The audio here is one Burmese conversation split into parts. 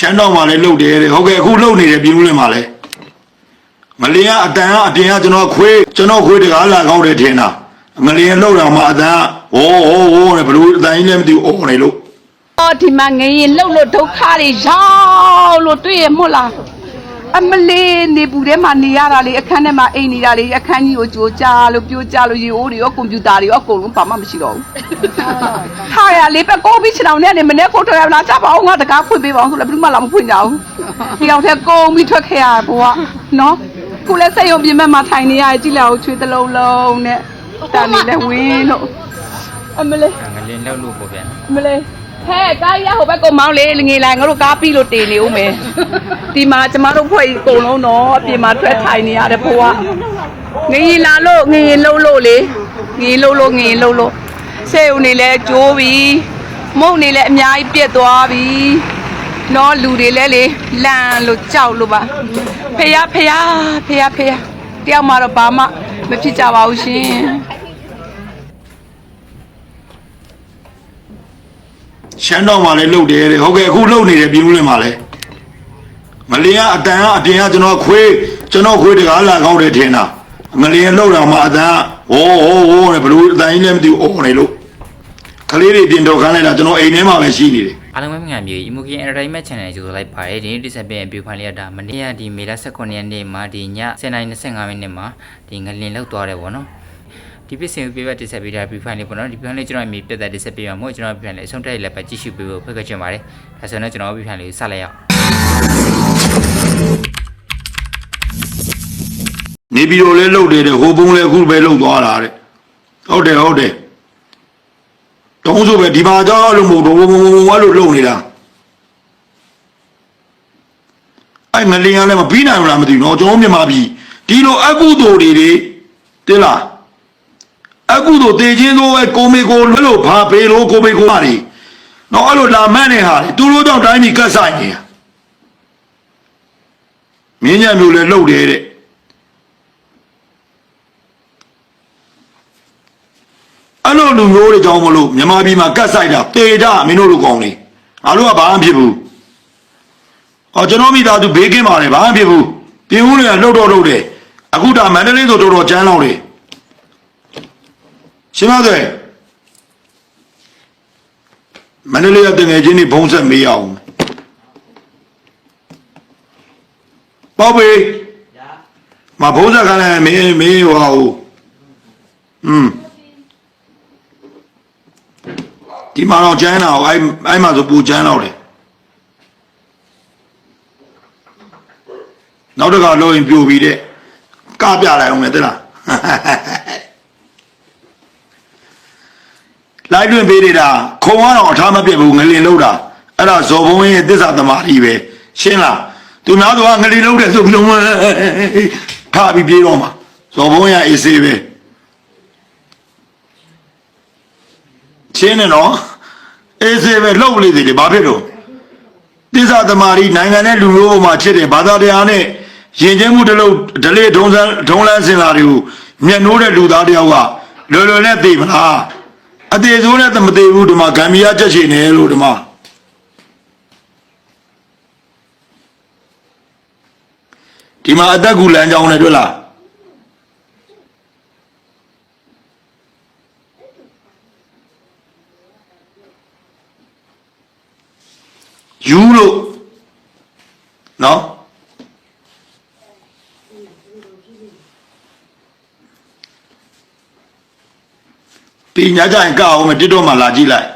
ရှမ်းတော့မှလည်းလှုပ်တယ်တဲ့ဟုတ်ကဲ့အခုလှုပ်နေတယ်ပြည်ဦးလင်းမှာလည်းငလျင်ကအတန်ကအပြင်ကကျွန်တော်ခွေးကျွန်တော်ခွေးတကားလာကောက်တယ်ထင်တာငလျင်လှုပ်တော့မှအတန်ကဟိုးဟိုးဟိုးနဲ့ဘလို့အတန်ကြီးလည်းမသိဘူးအော်နေလို့အော်ဒီမှာငရင်လှုပ်လို့ဒုက္ခတွေရောက်လို့တွေ့ရမို့လား အမလေးနေပူထဲမှာနေရတာလေအခန်းထဲမှာအိမ်နေတာလေအခန်းကြီးကိုကြိုးကြလို့ပြိုးကြလို့ရေအိုးတွေရောကွန်ပျူတာတွေရောအကုန်လုံးဘာမှမရှိတော့ဘူးဟာရလေးပဲကိုပြီးချင်အောင်နဲ့နေမနေ့ကိုထွက်ရလာကြပါအောင်ငါတကားဖွင့်ပေးပါအောင်ဆိုလည်းဘယ်သူမှလာမဖွင့်ကြဘူးဒီအောင်ထဲကုန်းပြီးထွက်ခဲ့ရဘိုးကနော်ခုလည်းစိတ်ရုံပြင်မဲ့မှာထိုင်နေရကြည့်လိုက်အောင်ချွေးတစ်လုံးလုံးနဲ့တန်နေလဲဝင်းလို့အမလေးငလင်းလောက်လို့ပေါ့ဗျာမလေး ဟဲ့ကားရဟိုဘက်ကောင်မောင်းလေငေလာငါတို့ကားပြီးလို့တင်နေဦးမယ်ဒီမှာကျမတို့ဖွဲ့ကြီးအကုန်လုံးတော့အပြင်မှာထွက်ထိုင်နေရတယ်ဘိုးကငရင်လာလို့ငရင်လှုပ်လို့လေငရင်လှုပ်လို့ငရင်လှုပ်လို့ဆေးဦးနေလဲကျိုးပြီမုံနေလဲအများကြီးပြက်သွားပြီနော်လူတွေလဲလေလန့်လို့ကြောက်လို့ပါဖေရဖေရဖေရဖေရတယောက်မှတော့ဘာမှမဖြစ်ကြပါဘူးရှင် ရှမ်းတော့မှလည်းလှုပ်တယ်တဲ့ဟုတ်ကဲ့အခုလှုပ်နေတယ်ပြည်ဦးလင်းမှာလည်းငလျင်ကအတန်ကအပြင်ကကျွန်တော်ခွေးကျွန်တော်ခွေးတကားလာကောက်တယ်ထင်တာငလျင်လှုပ်တော့မှအတန်ကဟိုးဟိုးဟိုးနဲ့ဘလို့အတန်ကြီးလည်းမသိဘူးအော်နေလို့ကလေးတွေပြင်တော့ခန်းလိုက်တာကျွန်တော်အိမ်ထဲမှာပဲရှိနေတယ်အားလုံးပဲငါမျိုး Emoji Entertainment Channel ကိုကြိုဆိုလိုက်ပါတယ်ဒီနေ့တိဆက်ပြပြဖိုင်လေးရတာမနေ့ကဒီမေလ18ရက်နေ့မှာဒီည7:25မိနစ်မှာဒီငလင်းလောက်သွားတယ်ဗောနော် ဒီပစ္စည်းကိုပြပြတိဆက်ပေးတာပြဖိုင်လေးပေါ့နော်ဒီဖိုင်လေးကျွန်တော်အမိပြတ်သက်တိဆက်ပေးမှာမို့ကျွန်တော်ပြဖိုင်လေးအဆုံးတက်လည်းပဲကြည့်ရှုပေးဖို့ဖိတ်ခေါ်ချင်ပါတယ်ဒါဆိုတော့ကျွန်တော်ပြဖိုင်လေးကိုဆက်လိုက်ရအောင် နေပြီးတော့လဲလှုပ်တယ်တဲ့ဟိုပုံးလဲအခုပဲလှုပ်သွားတာတဲ့ဟုတ်တယ်ဟုတ်တယ်တုံးဆိုပဲဒီမှာကြောက်လို့မဟုတ်တော့ဘုံဘုံဘုံအဲ့လိုလှုပ်နေတာအဲ့ငလျင်ကလည်းမပြီးနိုင်ဘူးလားမသိဘူးเนาะကျွန်တော်မြန်မာပြည်ဒီလိုအကုသိုလ်တွေတွေတင်လား အခုတို့တေချင်းဆိုပဲကိုမေကိုလွဲလို့ဘာဖေးလို့ကိုမေကိုမတွေနော်အဲ့လိုလာမန့်နေဟာသူတို့ကြောင့်တိုင်းပြည်ကတ်ဆိုင်နေတာမင်းညံမျိုးလည်းလှုပ်တယ်တဲ့အဲ့လိုလူမျိုးတွေကြောင့်မလို့မြန်မာပြည်မှာကတ်ဆိုင်တာတေတာမင်းတို့လိုကောင်းလေငါတို့ကဘာမှဖြစ်ဘူးအော်ကျွန်တော်မိသားစုဘေးကင်းပါတယ်ဘာမှဖြစ်ဘူးပြင်ဦးတွေကလှုပ်တော့လှုပ်တယ်အခုဒါမန္တလေးဆိုတော်တော်ကျန်းလောက်တယ် ရှင်းပါသေးမန္တလေးကတငယ်ချင်းတွေဘုံဆက်မေးအောင်ပေါ့ဘေးမဘုံဆက်ကလည်းမေးမေးဟောဟုတ်อืมဒီမှာတော့ကျန်းတာကိုအဲ့အဲ့မှာဆိုပူကျန်းတော့တယ်နောက်တစ်ခါလို့ရင်ပြိုပြီးတဲ့ကပြလိုက်အောင်လေတဲ့လား လိုက်တွင်ပေးနေတာခုံကတော့အထားမပြတ်ဘူးငလင်လုံးတာအဲ့ဒါဇော်ဘုံရဲ့တစ္ဆာသမားကြီးပဲရှင်းလားသူနာတော့ငလင်လုံးတယ်ဆိုပြီးတော့ခါပြီးပြေးတော့မှာဇော်ဘုံရဲ့အေးစေးပဲချင်းနဲ့နော်အေးစေးပဲလှုပ်လေသေးတယ်ဘာဖြစ်လို့တိစ္ဆာသမารီနိုင်ငံနဲ့လူမျိုးပေါ်မှာချစ်တယ်ဘာသာတရားနဲ့ယဉ်ကျေးမှုတစ်လုံးဒလေဒုံစံဒုံလန်းစင်လာတွေကိုမျက်နှိုးတဲ့လူသားတယောက်ကလွယ်လွယ်နဲ့သိမလား အသေးစိုးနဲ့မသိဘူးဒီမှာဂမ်ဘီယာချက်ချင်တယ်လို့ဒီမှာဒီမှာအသက်ကူလမ်းကြောင်းနဲ့တွေ့လားယူလို့နော် ပြီးညကြရင်ကောက်အောင်မတစ်တော့မှလာကြည့်လိုက်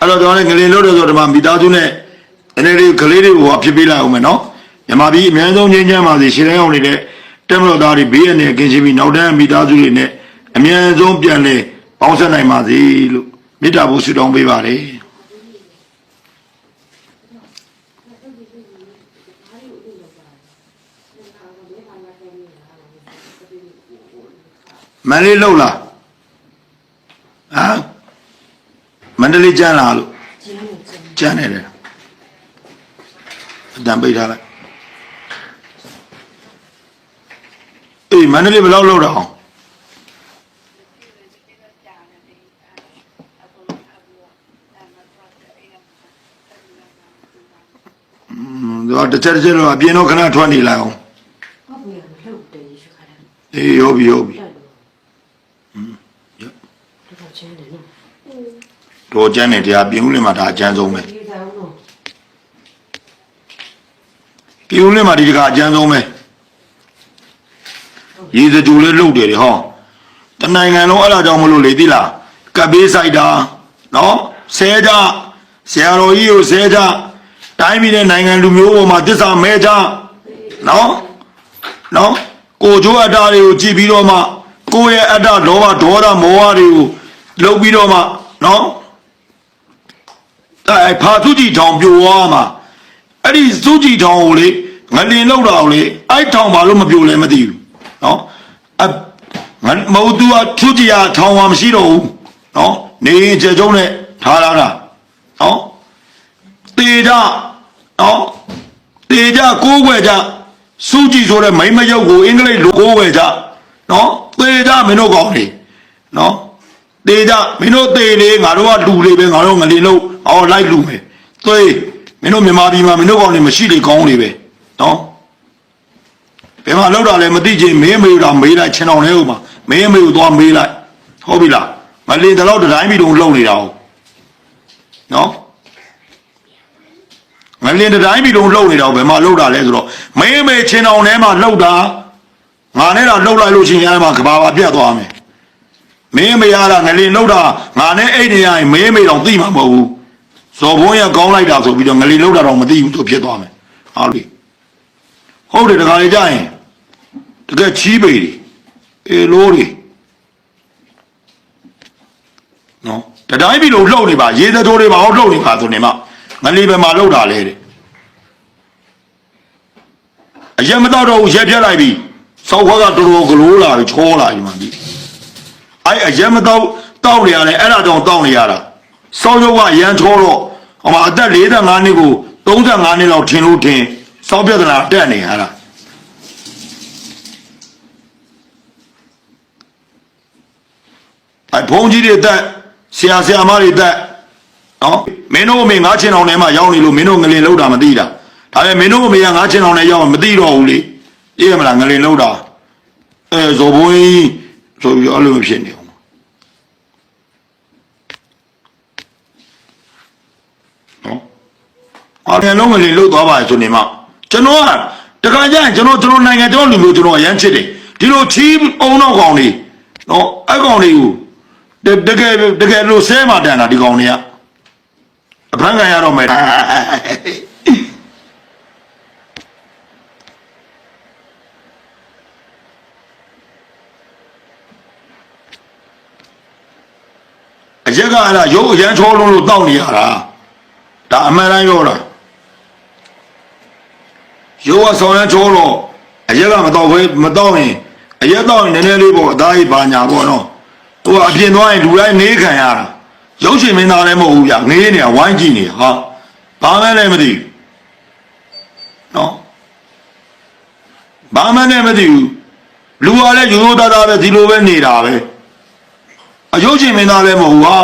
အဲ့တော့ကျွန်တော်လည်းငလင်လို့တော့ဆိုဒီမှာမိသားစုနဲ့အနေလေးကလေးတွေကိုဖြစ်ပေးလိုက်အောင်မယ်နော်မြန်မာပြည်အများဆုံးငြိမ်းချမ်းပါစေရှင်းလင်းအောင်နေတဲ့တက်မတော်သားတွေဘေးရနေကင်းရှင်းပြီးနောက်တန်းမိသားစုတွေနဲ့အများဆုံးပြန်လဲပေါင်းဆက်နိုင်ပါစေလို့မေတ္တာပို့ဆုတောင်းပေးပါတယ် မန္တလေးလှုပ်လားဟမ်မန္တလေးကျန်းလားလို့ကျန်းနေတယ်အတန်ပိတ်ထားလိုက်အေးမန္တလေးဘယ်လောက်လှုပ်တာအောင်သူကတစ်ချက်တစ်ချက်တော့အပြင်တော့ခဏထွက်နေလိုက်အောင်ဘာဘယ်လိုလုပ်တယ်ရှိခါတယ်အေးဟုတ်ပြီဟုတ်ပြီ တိုက်လို့ရတော့ချမ်းတယ်နော် တော်ကျန်းနေတရားပြင်ဦးလင်းမှာဒါအကျန်းဆုံးပဲဒီကောင်တော့ပြင်ဦးလင်းမှာဒီတကအကျန်းဆုံးပဲရေစကြိုလေးလှုပ်တယ်လေဟောတနိုင်ငံလုံးအဲ့ဒါကြောင့်မလို့လေသိလားကပ်ဘေးဆိုင်တာနော်ဆဲကြဆရာတော်ကြီးကိုဆဲကြတိုင်းပြည်နဲ့နိုင်ငံလူမျိုးပေါ်မှာတစ္ဆာမဲကြနော်နော်ကိုကျိုးအတ္တတွေကိုကြည်ပြီးတော့မှကိုယ့်ရဲ့အတ္တလောဘဒေါသမောဟတွေကိုလှုပ်ပြီးတော့မှနော် အဲဖာသူကြီးထောင်ပြိုသွားမှာအဲ့ဒီသူကြီးထောင်ကိုလေငလင်လောက်တာကိုလေအဲ့ထောင်ဘာလို့မပြိုလဲမသိဘူးနော်အငါမဟုတ်သူကသူကြီးကထောင်မှာမရှိတော့ဘူးနော်နေရင်ကျေကျုံးနဲ့ထားလာတာနော်တေကြနော်တေကြကိုးွယ်ကြစူးကြည့်ဆိုတဲ့မိမရုပ်ကိုအင်္ဂလိပ်လိုကိုးွယ်ကြနော်တေကြမင်းတို့ကောင်းနေနော်တေကြမင်းတို့တေလေငါတို့ကလူလေးပဲငါတို့ငလင်လို့ ဟောလိုက်လူမယ်သွေးမင်းတို့မြန်မာပြည်မှာမင်းတို့ကောင်းနေမရှိလေကောင်းနေပဲနော်ဘယ်မှာလောက်တာလဲမသိချင်မင်းအမေတို့မေးလိုက်ချင်းအောင်လဲဥမှာမင်းအမေကိုသွားမေးလိုက်ဟုတ်ပြီလားမလင်တလောက်တတိုင်းပြည်လုံးလုံနေတာဟုတ်နော်ငလင်တတိုင်းပြည်လုံးလှုပ်နေတာကိုဘယ်မှာလှုပ်တာလဲဆိုတော့မင်းအမေချင်းအောင်ထဲမှာလှုပ်တာငါနဲ့တော့လှုပ်လိုက်လို့ချင်းရဲမှာကဘာပါပြတ်သွားမယ်မင်းအမေရတာငလင်လှုပ်တာငါနဲ့အိတ်နေရရင်မင်းအမေတော့သိမှာမဟုတ်ဘူး ဇော်ဘုန်းရကောင်းလိုက်တာဆိုပြီးတော့ငလင်လှုပ်တာတော့မသိဘူးသူဖြစ်သွားမယ်ဟာလေဟုတ်တယ်တခါလေကြာရင်တကယ်ချီးပေတွေအေလို့တွေနော်တတိုင်းပြည်လုံးလှုပ်နေပါရေသတိုးတွေပါဟောလှုပ်နေပါဆိုနေမှငလီပဲမှာလှုပ်တာလေတဲ့အရက်မတော့တော့ဘူးရက်ပြက်လိုက်ပြီစောက်ခွားကတော်တော်ဂလိုးလာပြီချောလာပြီမှပြီအဲ့အရက်မတော့တောက်နေရတယ်အဲ့ဒါကြောင့်တောက်နေရတာစောက်ရုပ်ကအရန်ချောတော့ ဟိုမှာအသက်45နှစ်ကို35နှစ်လောက်ထင်လို့ထင်စောက်ပြဿနာတက်နေရတာအဲ့ဘုန်းကြီးတွေတက်ဆရာဆရာမတွေတက်နော်မင်းတို့အမေငါးချင်အောင်ထဲမှာရောက်နေလို့မင်းတို့ငလင်လောက်တာမသိတာဒါပေမဲ့မင်းတို့အမေကငါးချင်အောင်ထဲရောက်မသိတော့ဘူးလေသိရမလားငလင်လောက်တာအဲဇော်ဘွင်းကြီးဆိုပြီးအဲ့လိုမဖြစ်နေအောင်နော် အားပြန်လုံးငလင်လောက်သွားပါဆိုနေမှကျွန်တော်ကတခါကျရင်ကျွန်တော်ကျွန်တော်နိုင်ငံကျွန်တော်လူမျိုးကျွန်တော်အရန်ချစ်တယ်ဒီလိုချီးအုံတော့ကောင်တွေနော်အဲ့ကောင်တွေကိုတတကယ်တကယ်လို့ဆဲမှတန်တာဒီကောင်တွေကအဖမ်းခံရတော့မယ်အရက်ကအဲ့ဒါရုပ်အရန်ချောလုံးလို့တောက်နေရတာဒါအမှန်တမ်းပြောတာ ရုပ်ကဆောင်ရန်ချောတော့အရက်ကမတော့ဘဲမတော့ရင်အရက်တော့ရင်နည်းနည်းလေးပေါ့အသားကြီးပါညာပေါ့နော်ဟိုကအပြင်သွားရင်လူတိုင်းနေခံရတာရုပ်ရှင်မင်းသားလည်းမဟုတ်ဘူးဗျငေးနေတာဝိုင်းကြည့်နေဟာဘာမှလည်းမသိဘူးနော်ဘာမှလည်းမသိဘူးလူကလည်းရိုးရိုးသားသားပဲဒီလိုပဲနေတာပဲအယုတ်ရှင်မင်းသားလည်းမဟုတ်ဘူးဟာ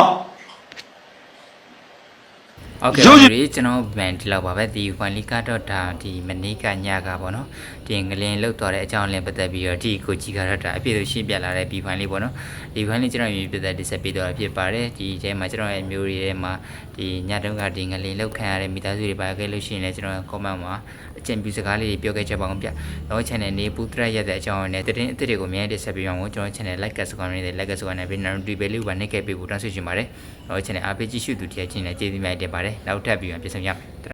ဟုတ်ကဲ့ရုပါပ်ရှင်ဒီကျွန်တော်ဗန်ဒီလောက်ပါပဲဒီခွန်လီကတော့ဒါဒီမနေ့ကညကပေါ့နော် ဒီငလင်လောက်သွားတဲ့အကြောင်းလေးပတ်သက်ပြီးတော့ဒီကိုကြီးကတော့ဒါအပြည့်လို့ရှင်းပြလာတဲ့ဒီဖိုင်လေးပေါ့နော်ဒီဖိုင်လေးကျွန်တော်မြေပြသက်တစ်ဆက်ပေးတော့ဖြစ်ပါတယ်ဒီအဲမှာကျွန်တော်ရဲ့မျိုးတွေထဲမှာဒီညတုန်းကဒီငလင်လောက်ခံရတဲ့မိသားစုတွေပါခဲ့လို့ရှိရင်လည်းကျွန်တော် comment မှာအကျဉ်းပြစကားလေးတွေပြောခဲ့ချက်ပါအောင်ဗျတော့ channel နေပူတရက်ရတဲ့အကြောင်းနဲ့တရင်အစ်တွေကိုအများကြီးတစ်ဆက်ပေးအောင်ကျွန်တော် channel like ကစကွန်နေတဲ့ like ကစကွန်နဲ့ပြီးနောက်ဒီဘယ်လေးကိုနှိပ်ခဲ့ပေးဖို့တောင်းဆိုချင်ပါတယ်တော့ channel အားပေးကြည့်ရှုသူတရားချင်းနဲ့ကျေးဇူးများတင်ပါတယ်နောက်ထပ်ပြီးမှပြန်ဆောင်ရမယ်